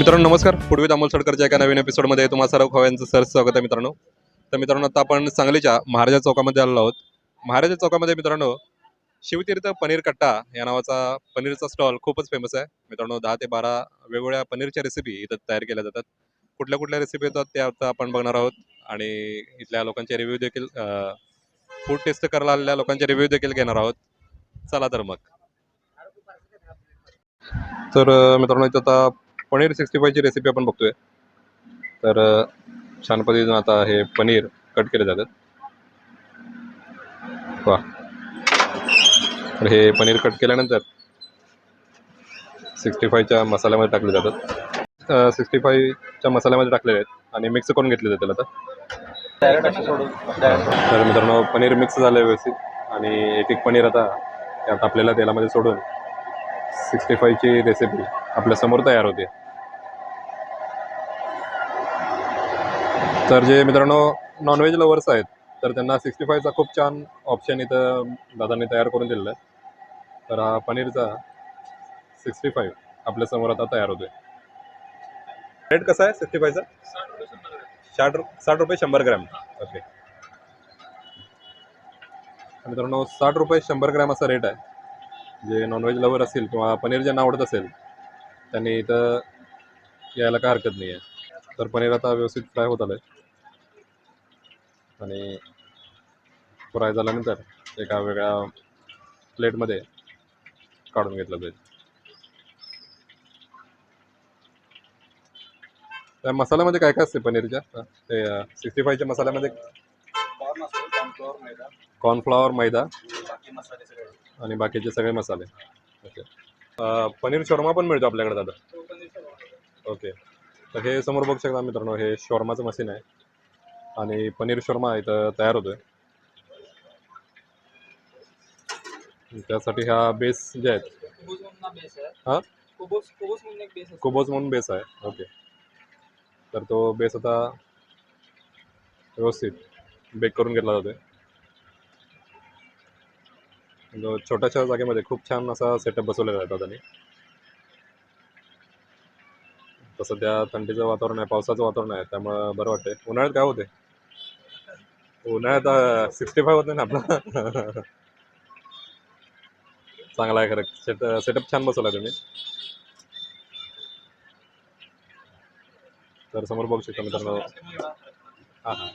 मित्रांनो नमस्कार. पूर्वी अमोल सडकरच्या एका नवीन एपिसोडमध्ये तुम्हाला सर्व खव्यांचं सर स्वागत आहे मित्रांनो. तर मित्रांनो आता आपण सांगलीच्या महाराजा चौकामध्ये आलेलो आहोत. महाराजा चौकामध्ये मित्रांनो शिवतीर्थ पनीर कट्टा या नावाचा पनीरचा स्टॉल खूपच फेमस आहे. मित्रांनो दहा ते बारा वेगवेगळ्या पनीरच्या रेसिपी इथं तयार केल्या जातात. कुठल्या कुठल्या रेसिपी येतात त्या आता आपण बघणार आहोत. आणि इथल्या लोकांचे रिव्ह्यू देखील फूड टेस्ट करायला आलेल्या लोकांचे रिव्ह्यू देखील घेणार आहोत. चला तर मग. तर मित्रांनो इथं आता पनीर सिक्स्टी फायची रेसिपी आपण बघतोय. तर छान पद्धतीनं आता हे पनीर कट केले जातात. वा तर हे पनीर कट केल्यानंतर सिक्स्टी फायच्या मसाल्यामध्ये टाकले जातात. सिक्स्टी फायच्या मसाल्यामध्ये टाकलेले आहेत आणि मिक्स करून घेतले जातील आता. तर मित्रांनो पनीर मिक्स झालं व्यवस्थित. आणि एक एक पनीर आता त्यात आपल्याला तेलामध्ये सोडून सिक्स्टी फायची रेसिपी आपल्यासमोर तयार होते. तर जे मित्रांनो नॉनव्हेज लवर्स आहेत तर त्यांना सिक्स्टी फायचा खूप छान ऑप्शन इथं दादांनी तयार करून दिलेला आहे. तर हा पनीरचा सिक्स्टी फाईव्ह आपल्यासमोर आता तयार होतोय. रेट कसा आहे सिक्स्टी फायचा साठ साठ रुपये शंभर ग्रॅम. ओके मित्रांनो साठ रुपये शंभर ग्रॅम असा रेट आहे. जे नॉनव्हेज लवर असतील किंवा पनीर ज्यांना आवडत असेल त्यांनी इथं यायला काय हरकत नाही आहे तर पनीर आता व्यवस्थित फ्राय होत आलं आहे आणि फ्राय झाल्यानंतर एका वेगळ्या प्लेटमध्ये काढून घेतलं जाईल त्या मसाल्यामध्ये काय काय असते पनीरच्या ते सिक्स्टी फायच्या मसाल्यामध्ये कॉर्नफ्लॉवर मैदा. आणि बाकीचे सगळे मसाले. ओके पनीर शोरमा पण मिळतो आपल्याकडे दादा. ओके तर हे समोर बघू शकता मित्रांनो हे शॉर्माचं मशीन आहे. आणि पनीर शॉर्मा इथं तयार होतोय. त्यासाठी ह्या बेस जे आहेत. हां? म्हणून बेस आहे म्हणून बेस आहे. ओके तर तो बेस आता व्यवस्थित बेक करून घेतला जातोय. आहे छोट्याशा जागेमध्ये खूप छान असा सेटअप बसवलेला आहे त्यांनी तसं त्या थंडीचं वातावरण आहे पावसाचं वातावरण आहे त्यामुळं बरं वाटतंय. उन्हाळ्यात काय होते उन्हाळ्यात सिक्स्टी फाय होत नाही ना आपला? चांगला आहे खरं. सेट सेटअप छान बसवला तुम्ही. तर समोर बघू शकता मित्रांनो. हां हां.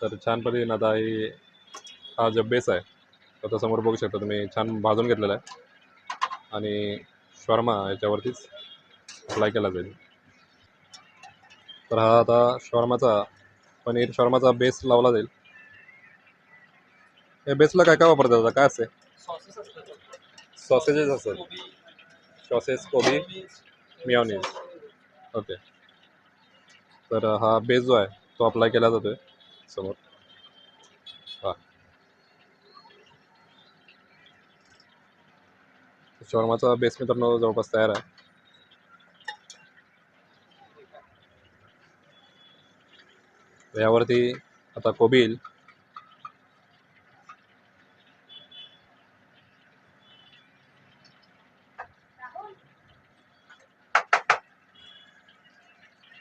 तर छान पद्धतीनं आता ही हा जो बेस आहे तो आता समोर बघू शकता तुम्ही. छान भाजून घेतलेला आहे. आणि शॉर्मा याच्यावरतीच अप्लाय केला जाईल. तर हा आता शॉर्माचा पनीर शॉर्माचा बेस लावला जाईल. या बेसला काय काय वापरतात आता? काय असते? सॉसेजेस असतात. सॉसेस कोबी मिओनीज ओके तर हा बेस जो आहे तो अप्लाय केला जातोय समोर. शॉर्माचा बेस मित्रांनो जवळपास तयार आहे. यावरती आता कोबी येईल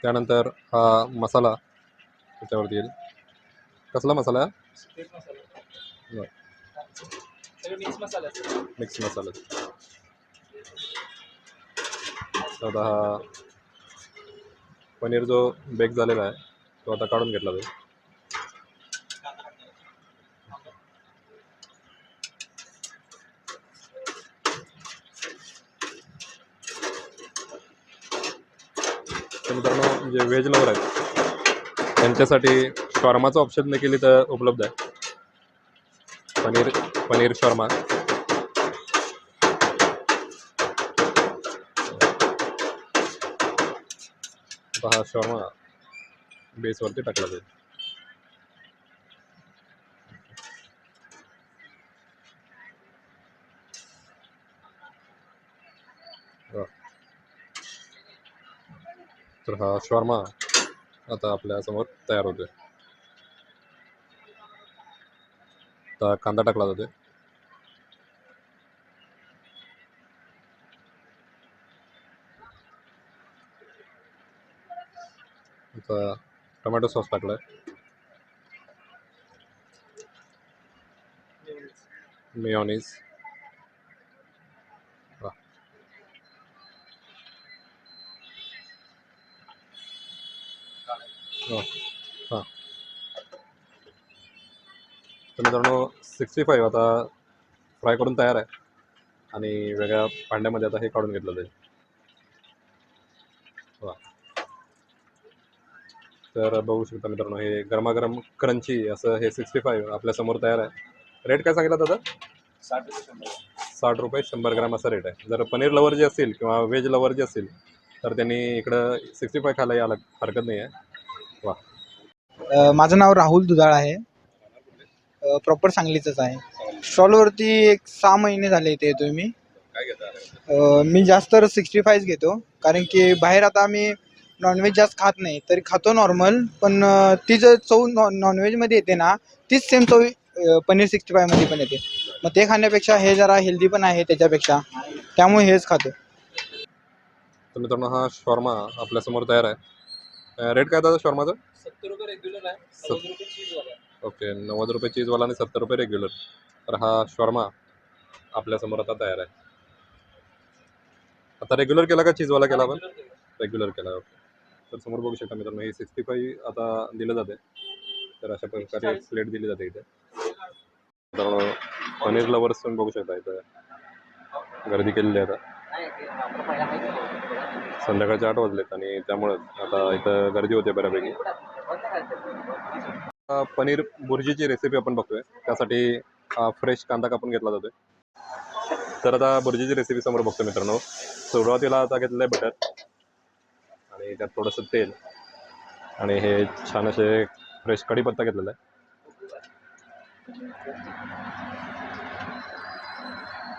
त्यानंतर हा मसाला त्याच्यावरती येईल. कसला मसाला? मिक्स मसाले. मिक्स मसाला. आता हा पनीर जो बेक झालेला आहे तो आता काढून घेतला जाईल मित्रांनो जे व्हेज लवर आहेत त्यांच्यासाठी शॉर्माचं ऑप्शन देखील इथं उपलब्ध आहे. पनीर पनीर शॉर्मा हा शॉर्मा बेसवरती टाकला जाईल. तर हा शॉर्मा आता आपल्यासमोर तयार होतोय. कांदा टाकला जातोय आता टोमॅटो सॉस टाकला मेयोनीज. हां. हो. तर मित्रांनो सिक्स्टी फाईव्ह आता फ्राय करून तयार आहे. आणि वेगळ्या भांड्यामध्ये आता हे काढून घेतलं जाईल तर बघू शकता मित्रांनो हे गरमागरम क्रंची असं हे सिक्स्टी फाईव्ह आपल्यासमोर तयार आहे. रेट काय सांगितला दादा? साठ रुपये शंभर साठ रुपये शंभर ग्राम असा रेट आहे. जर पनीर लवर जे असतील किंवा व्हेज लवर जे असतील तर त्यांनी इकडं सिक्स्टी फाय खायला यायला हरकत नाही आहे. अ, माझं नाव राहुल दुधाळ आहे. प्रॉपर सांगलीचंच आहे. स्टॉलवरती एक सहा महिने झाले इथे येतोय मी. काय घेता? अ, मी जास्त सिक्स्टी फायच घेतो. कारण की बाहेर आता आम्ही नॉनव्हेज जास्त खात नाही. तरी खातो नॉर्मल पण ती जर चव नॉ नॉनव्हेजमध्ये येते ना तीच सेम चव पनीर सिक्स्टी फायमध्ये पण येते. मग ते खाण्यापेक्षा हे जरा हेल्दी पण आहे त्याच्यापेक्षा त्यामुळे हेच खातो. तर मित्रांनो हा शॉर्मा आपल्यासमोर तयार आहे. रेट काय दादा शॉर्माचं? सत्तर रुपये रेग्युलर आहे. ओके नव्वद रुपये चीजवाला आणि सत्तर रुपये रेग्युलर तर हा शॉर्मा आपल्यासमोर आता तयार आहे. आता रेग्युलर केला का चीजवाला केला आपण. रेग्युलर केला ओके. तर समोर बघू शकता मित्रांनो हे सिक्स्टी फाईव्ह आता दिलं जाते तर अशा प्रकारे प्लेट दिली जाते इथे. मित्रांनो पनीर लवर्स तुम्ही बघू शकता इथं. गर्दी केलेली आहे आता. संध्याकाळचे आठ वाजलेत आणि त्यामुळं आता इथं गर्दी होते बऱ्यापैकी. पनीर बुर्जीची रेसिपी आपण बघतोय. त्यासाठी फ्रेश कांदा कापून घेतला जातोय. तर आता बुर्जीची रेसिपी समोर बघतो मित्रांनो. सुरुवातीला आता घेतलं आहे बटर आणि त्यात थोडंसं तेल. आणि हे छान असे फ्रेश कढीपत्ता घेतलेला आहे.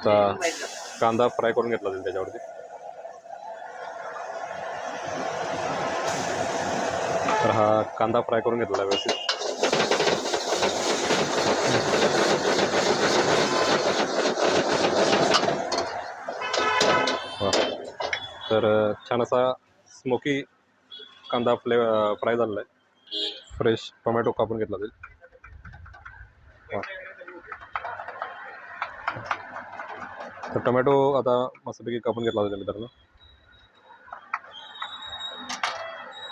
तर कांदा फ्राय करून घेतला जाईल त्याच्यावरती. तर हा कांदा फ्राय करून घेतलेला आहे व्यवस्थित. तर छान असा स्मोकी कांदा फ्ले फ्राय झालेला आहे. फ्रेश टोमॅटो कापून घेतला जाईल. तर टोमॅटो आता मस्तपैकी कापून घेतला जाईल मित्रांनो.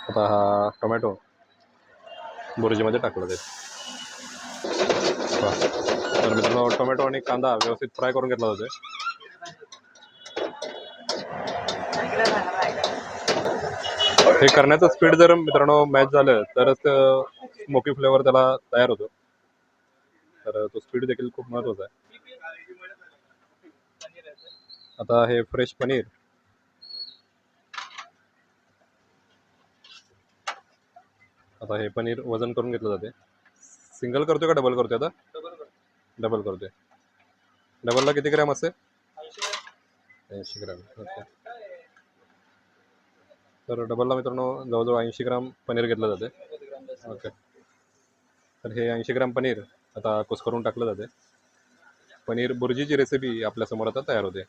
आता हा टोमॅटो बुर्जीमध्ये टाकला जाईल. तर मित्रांनो टोमॅटो आणि कांदा व्यवस्थित फ्राय करून घेतला जातोय. हे करण्याचं स्पीड जर मित्रांनो मॅच झालं तरच स्मोकी फ्लेवर त्याला तयार होतो. तर तो स्पीड देखील खूप महत्त्वाचा आहे. आता हे फ्रेश पनीर. आता हे पनीर वजन करून घेतलं जाते. सिंगल करतोय का डबल करतोय आता? डबल डबल करतोय डबलला किती ग्रॅम असते ऐंशी ग्रॅम. तर डबलला मित्रांनो जवळजवळ ऐंशी ग्राम पनीर घेतलं जाते. ओके तर हे ऐंशी ग्राम पनीर आता कुस्करून टाकलं जाते. पनीर बुर्जीची रेसिपी आपल्यासमोर आता तयार होते.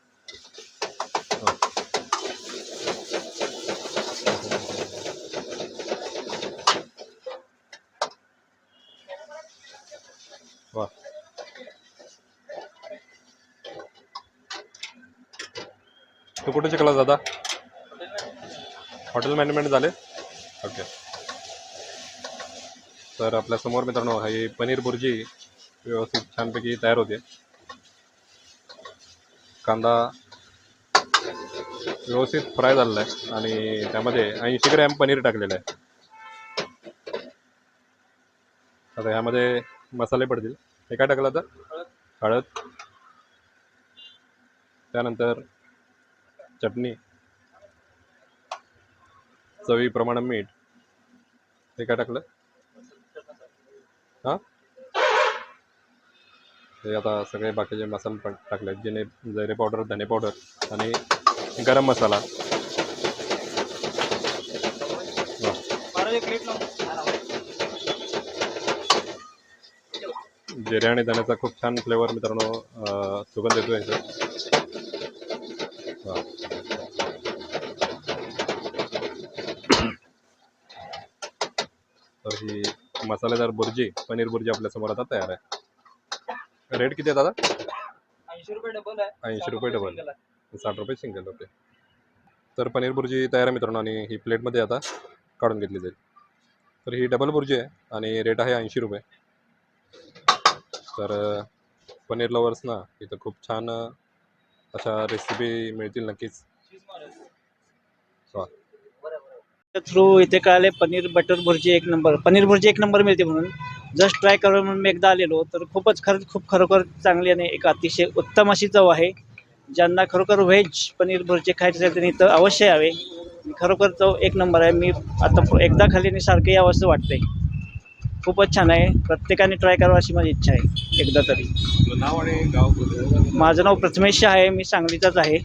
वा. तू कुठे शिकला दादा? हॉटेल मॅनेजमेंट झाले. ओके तर आपल्यासमोर मित्रांनो ही पनीर बुर्जी व्यवस्थित छानपैकी तयार होते. कांदा व्यवस्थित फ्राय झालेला आहे आणि त्यामध्ये ऐंशी ग्रॅम पनीर टाकलेलं आहे. आता ह्यामध्ये मसाले पडतील. हे काय टाकलं तर हळद. त्यानंतर चटणी. चवीप्रमाणे मीठ. हे काय टाकलं? हां? हे आता सगळे बाकीचे मसाले पण टाकले जिने जिरे पावडर धने पावडर आणि गरम मसाला. जिरे आणि धण्याचा खूप छान फ्लेवर मित्रांनो सुगंध येतो याचा. ही मसालेदार बुर्जी पनीर बुर्जी आपल्यासमोर आता तयार आहे. रेट किती आहे दादा? ऐंशी रुपये डबल आहे. 80 रुपये डबल. साठ रुपये सिंगल ओके तर पनीर बुर्जी तयार आहे मित्रांनो आणि ही प्लेटमध्ये आता काढून घेतली जाईल. तर ही डबल बुर्जी आहे आणि रेट आहे ऐंशी रुपये. तर पनीर लवर्स ना इथं खूप छान अशा रेसिपी मिळतील नक्कीच. थ्रू इथे कळाले पनीर बटर भुर्जी एक नंबर पनीर भुर्जी एक नंबर मिळते म्हणून. जस्ट ट्राय करून म्हणून मी एकदा आलेलो. तर खूपच खरंच खूप खरोखर चांगली आणि एक अतिशय उत्तम अशी चव आहे. ज्यांना खरोखर व्हेज पनीर भुर्जी खायचं असेल त्यांनी इथं अवश्य यावे. खरोखर चव एक नंबर आहे. मी आता एकदा खाली आणि सारखं यावं असं वाटतंय. खूपच छान आहे. प्रत्येकाने ट्राय करावं अशी माझी इच्छा आहे. एकदा तरी. नाव आणि गाव माझं नाव प्रथमेश आहे. मी सांगलीचाच आहे.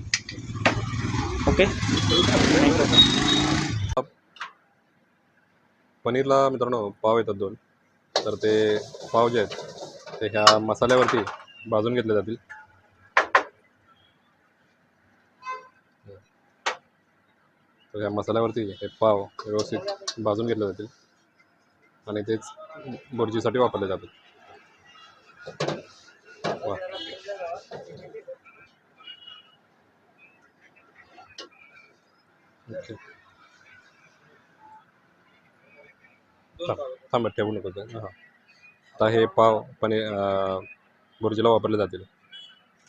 ओके थँक्यू पनीरला मित्रांनो पाव येतात दोन. तर ते पाव जे आहेत ते ह्या मसाल्यावरती भाजून घेतले जातील. तर ह्या मसाल्यावरती हे पाव व्यवस्थित भाजून घेतले जातील. आणि तेच बुर्जीसाठी वापरले जातात वा. ओके. दोन थांबा ठेवू नको हां. आता हे पाव पनीर भुर्जीला बुर्जीला वापरले जातील.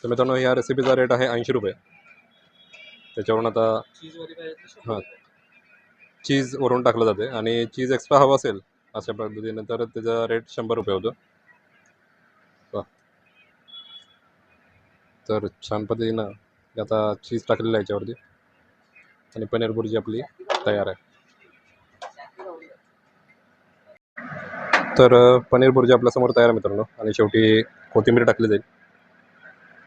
तर मित्रांनो ह्या रेसिपीचा रेट आहे ऐंशी रुपये. त्याच्यावरून आता हां. चीज वरून टाकलं जाते. आणि चीज एक्स्ट्रा हवं असेल अशा पद्धतीने तर त्याचा रेट शंभर रुपये होतो. तर छान पद्धतीनं आता चीज टाकलेलं आहे याच्यावरती. आणि पनीर बुर्जी आपली तयार आहे. तर पनीर बुर्जी आपल्यासमोर तयार आहे मित्रांनो. आणि शेवटी कोथिंबीर टाकली जाईल.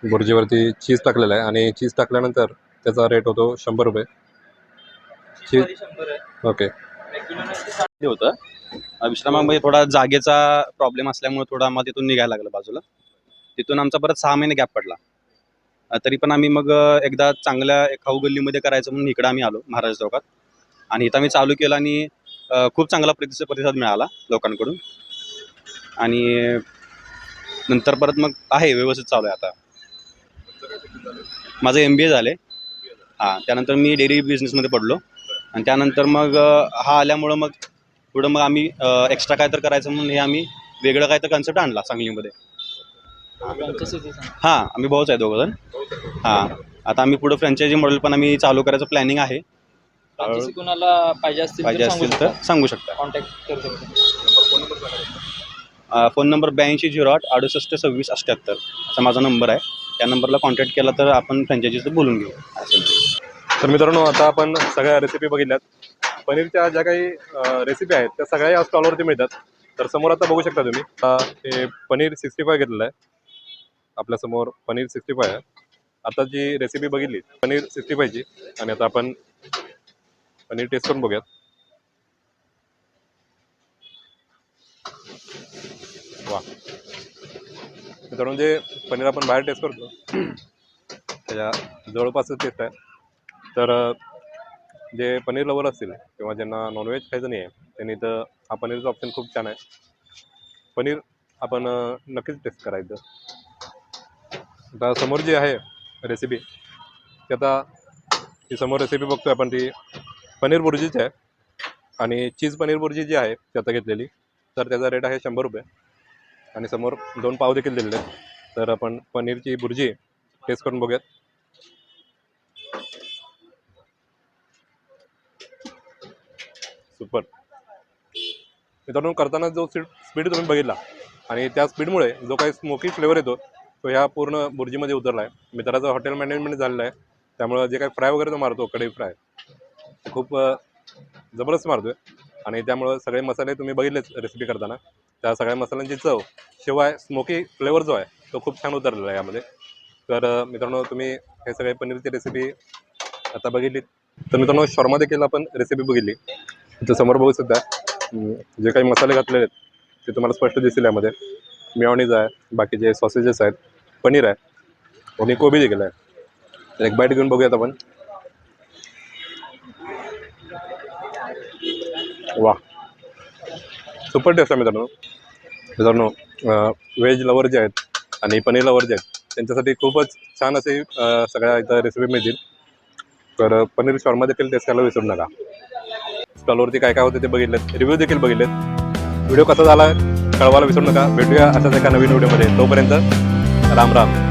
बुर्जीवरती चीज टाकलेलं आहे. आणि चीज टाकल्यानंतर त्याचा रेट होतो शंभर रुपये. आहे. ओके होतं. विश्रामामध्ये थोडा जागेचा प्रॉब्लेम असल्यामुळे थोडा आम्हाला तिथून निघायला लागलं बाजूला. तिथून आमचा परत सहा महिने गॅप पडला. तरी पण आम्ही मग एकदा चांगल्या खाऊ गल्लीमध्ये करायचं म्हणून इकडं आम्ही आलो महाराज चौकात. आणि इथं आम्ही चालू केलं आणि खूप चांगला प्रतिसाद प्रतिसाद मिळाला लोकांकडून. आणि नंतर परत मग आहे व्यवस्थित चालू आहे आता. माझं एम बी ए झाले हां त्यानंतर मी डेअरी बिझनेसमध्ये पडलो. आणि त्यानंतर मग हा आल्यामुळं मग पुढं मग आम्ही एक्स्ट्रा काय तर करायचं म्हणून हे आम्ही वेगळं काय तर कन्सेप्ट आणला सांगलीमध्ये. हां आम्ही भाऊच आहे दोघंजण. हां आता आम्ही पुढं फ्रँचायझी मॉडेल पण आम्ही चालू करायचं प्लॅनिंग आहे. कुणाला पाहिजे असतील पाहिजे असतील तर सांगू शकता. कॉन्टॅक्ट करू शकता. फोन नंबर ब्याऐंशी झिरो आठ अडुसष्ट सव्वीस अठ्ठ्याहत्तर असा माझा नंबर आहे. त्या नंबरला कॉन्टॅक्ट केला तर आपण फ्रँचायजीचं बोलून घेऊ. असेल तर मित्रांनो आता आपण सगळ्या रेसिपी बघितल्यात. पनीरच्या ज्या काही रेसिपी आहेत त्या सगळ्या या स्टॉलवरती मिळतात. तर समोर आता बघू शकता तुम्ही. आता हे पनीर सिक्स्टी फाय घेतलेलं आहे. आपल्यासमोर पनीर सिक्स्टी फाय आहे. आता जी रेसिपी बघितली पनीर सिक्स्टी फायची आणि आता आपण पनीर टेस्ट करून बघूयात. वा. मित्रांनो जे पनीर आपण बाहेर टेस्ट करतो त्याच्या जवळपासच टेस्ट आहे. तर जे पनीर लवर असतील किंवा ज्यांना नॉनव्हेज खायचं नाही आहे त्यांनी तर हा पनीरचा ऑप्शन खूप छान आहे. पनीर आपण नक्कीच टेस्ट करायचं. आता समोर जी आहे रेसिपी ती आता ही समोर रेसिपी बघतोय आपण ती पनीर बुर्जीची आहे. आणि चीज पनीर बुर्जी जी आहे ती आता घेतलेली. तर त्याचा रेट आहे शंभर रुपये. आणि समोर दोन पाव देखील दिलेले आहेत. तर आपण पनीरची भुर्जी टेस्ट करून बघूयात. सुपर मित्रांनो करताना जो स्पीड स्पीड तुम्ही बघितला आणि त्या स्पीडमुळे जो काही स्मोकी फ्लेवर येतो तो ह्या पूर्ण भुर्जीमध्ये उतरला आहे मित्राचं हॉटेल मॅनेजमेंट झालेलं आहे. त्यामुळं जे काही फ्राय वगैरे तो मारतो कढई फ्राय खूप जबरदस्त मारतोय. आणि त्यामुळं सगळे मसाले तुम्ही बघितलेच रेसिपी करताना. त्या सगळ्या मसाल्यांची चव शिवाय स्मोकी फ्लेवर जो आहे तो खूप छान उतरलेला आहे यामध्ये. तर मित्रांनो तुम्ही हे सगळे पनीरची रेसिपी आता बघितली तर मित्रांनो शॉर्मा देखील आपण रेसिपी बघितली. इथं समोर बघू शकता जे काही मसाले घातलेले आहेत ते तुम्हाला स्पष्ट दिसतील यामध्ये. मिओनीज आहे बाकीचे सॉसेजेस आहेत पनीर आहे आणि कोबी देखील आहे. तर एक बाईट घेऊन बघूयात आपण. वा सुपर टेस्ट आहे मित्रांनो. मित्रांनो व्हेज लवर जे आहेत आणि पनीर लवर जे आहेत त्यांच्यासाठी खूपच छान असे सगळ्या इथं रेसिपी मिळतील. तर पनीर शॉर्मा देखील टेस्ट करायला विसरू नका. स्टॉलवरती काय काय होते ते बघितलेत रिव्ह्यू देखील बघितलेत. व्हिडिओ कसा झाला कळवायला विसरू नका. भेटूया अशाच एका नवीन व्हिडिओमध्ये तोपर्यंत राम राम.